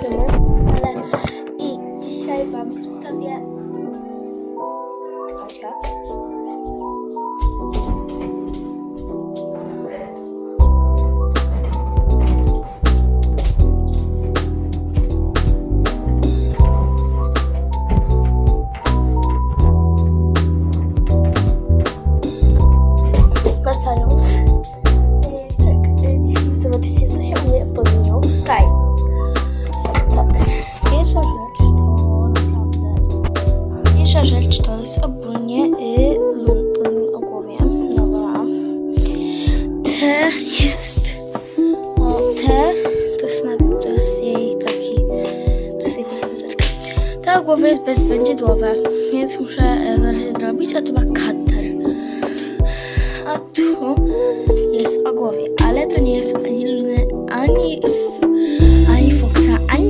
filmu, ale jest. O, T to jest, na, to jest jej taki. To jest jej pasteczka. Ta o głowie jest bezwędzidłowe, więc muszę e, zaraz zrobić, a to ma cutter. A tu jest o głowie, ale to nie jest ani luny, ani, ani Foxa, ani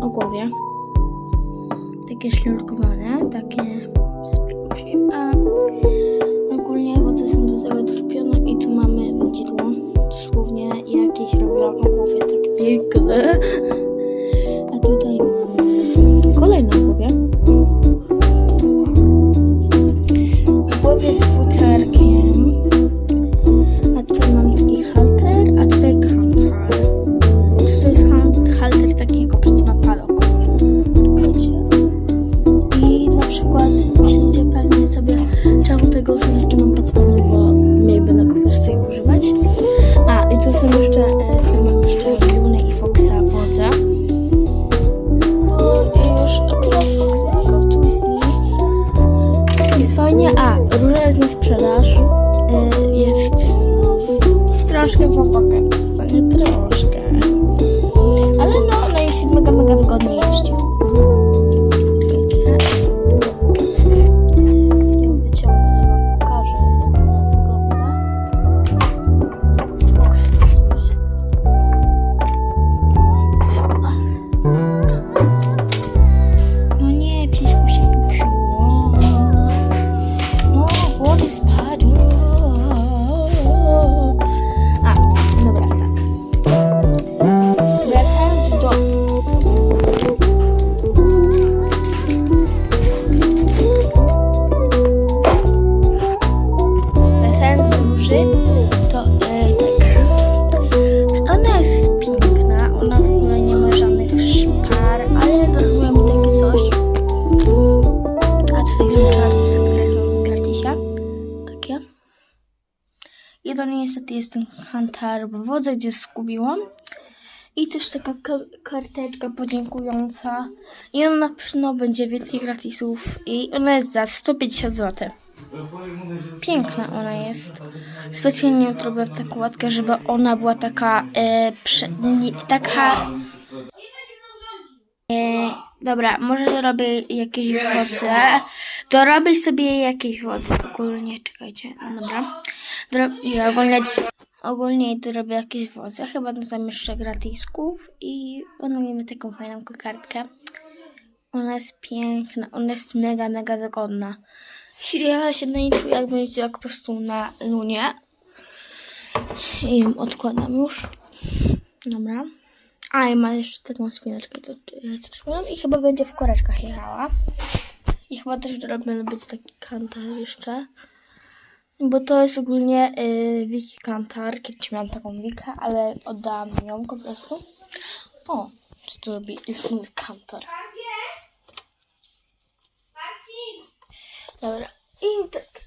o głowie. Takie ślurkowane, takie się, a ogólnie owoce są do tego tropione i tu mamy wędzidło. Dosłownie jakieś robiłam o głowie, takie piękne. A, róża jest na sprzedaż. E, jest troszkę w opłakę, stanie troszkę. Ale no, ona jest mega, mega wygodnie To niestety jest ten w wodze, gdzie skubiłam. I też taka ka- karteczka podziękująca. I ona na pewno będzie więcej gratisów. I ona jest za 150 zł. Piękna ona jest. Specjalnie zrobiłam taką łatkę, żeby ona była taka e, prze, nie, taka e, dobra, może dorobię jakieś wodze. Dorobię sobie jakieś wodze. Ogólnie, czekajcie, dobra. Dro, ja ogólnie, ogólnie dorobię jakieś wodze. Chyba dodam jeszcze gratisków i mamy taką fajną kokardkę. Ona jest piękna, ona jest mega, mega wygodna. Ja się na niej czuję, jakbym jeździła po prostu na lunie. I ją odkładam już. Dobra. A, i ma jeszcze taką spineczkę do trzymam i chyba będzie w koreczkach jechała. I chyba też robię być taki kantar jeszcze. Bo to jest ogólnie y, Wiki Kantar. Kiedyś miałam taką Wikę, ale oddałam ją po prostu. O, co tu robi Wiki Kantar? Dobra. I tak.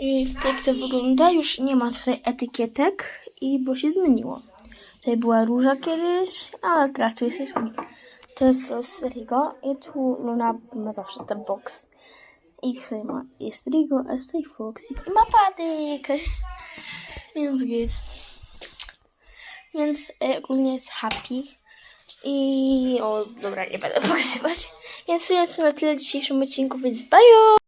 I tak to wygląda. Już nie ma tutaj etykietek, i bo się zmieniło. Tutaj była róża kiedyś, a teraz tu jest To jest teraz Rigo i tu Luna ma zawsze ten box. I tutaj ma, jest Rigo, a tutaj Foxy i ma patyk. Więc git. Więc e, ogólnie jest happy. I o, dobra, nie będę pokazywać. Więc to jest na tyle w dzisiejszym odcinku, więc bye!